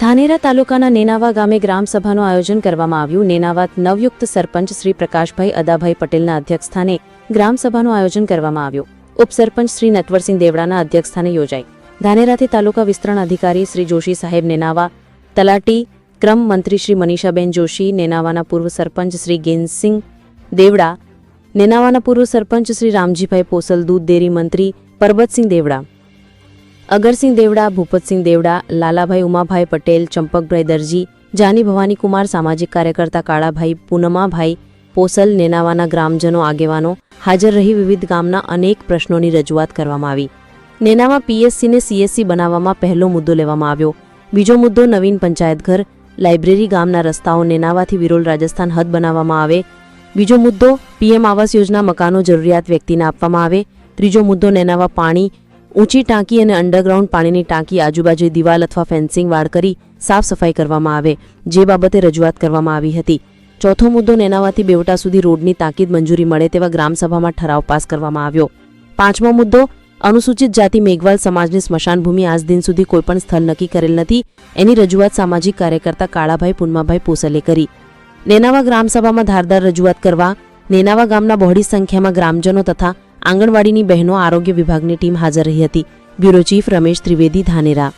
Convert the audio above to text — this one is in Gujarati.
ધાનેરા તાલુકાના નેનાવા ગામે ગ્રામસભાનું આયોજન કરવામાં આવ્યું. નેનાવાત નવયુક્ત સરપંચ શ્રી પ્રકાશભાઈ અદાભાઈ પટેલના અધ્યક્ષસ્થાને ગ્રામસભાનું આયોજન કરવામાં આવ્યું. ઉપસરપંચ શ્રી નટવરસિંહ દેવડાના અધ્યક્ષસ્થાને યોજાઈ. ધાનેરાથી તાલુકા વિસ્તરણ અધિકારી શ્રી જોશી સાહેબ નેનાવા, તલાટી ક્રમ મંત્રી શ્રી મનીષાબેન જોશી, નેનાવાના પૂર્વ સરપંચ શ્રી ગેનસિંહ દેવડા, નેનાવાના પૂર્વ સરપંચ શ્રી રામજીભાઈ પોસલ દૂધ ડેરી મંત્રી પરબતસિંહ દેવડા અગરસિંહ દેવડા, ભૂપતસિંહ દેવડા, લાલાભાઈ ઉમાભાઈ પટેલ, ચંપકભાઈ દરજી, જાની ભવાની કુમાર, સામાજિક કાર્યકર્તા કાળાભાઈ, પૂનમાભાઈ પોસલ, નેનાવાના ગ્રામજનો, આગેવાનો હાજર રહી વિવિધ ગામના અનેક પ્રશ્નોની રજૂઆત કરવામાં આવી. નેનામાં પીએસસીને સીએસસી બનાવવામાં પહેલો મુદ્દો લેવામાં આવ્યો. બીજો મુદ્દો નવીન પંચાયતઘર લાઇબ્રેરી ગામના રસ્તાઓ નેનાવાથી વિરોલ રાજસ્થાન હદ બનાવવામાં આવે. બીજો મુદ્દો પીએમ આવાસ યોજના મકાનો જરૂરિયાત વ્યક્તિને આપવામાં આવે. ત્રીજો મુદ્દો નેનાવા પાણી ઊંચી ટાંકી અને અંડરગ્રાઉન્ડ પાણીની ટાંકી આજુબાજુ દિવાલ અથવા ફેન્સિંગ વાળ કરી સાફ સફાઈ કરવામાં આવે, જે બાબતે રજૂઆત કરવામાં આવી હતી. ચોથો મુદ્દો નેનાવાથી બેવટા સુધી રોડની તાકીદ મંજૂરી મળે તેવા ગ્રામસભામાં ઠરાવ પાસ કરવામાં આવ્યો. પાંચમો મુદ્દો, અનુસૂચિત જાતિ મેઘવાલ સમાજની સ્મશાનભૂમિ આજ દિન સુધી કોઈપણ સ્થળ નક્કી કરેલ નથી, એની રજૂઆત સામાજિક કાર્યકર્તા કાળાભાઈ પુનમાભાઈ પોસલે કરી. નેનાવા ગ્રામસભામાં ધારદાર રજૂઆત કરવા, નેનાવા ગામના બહોળી સંખ્યામાં ગ્રામજનો તથા આંગણવાડીની બહેનો આરોગ્ય વિભાગની ટીમ હાજર રહી હતી. Bureau chief Ramesh Trivedi Dhanera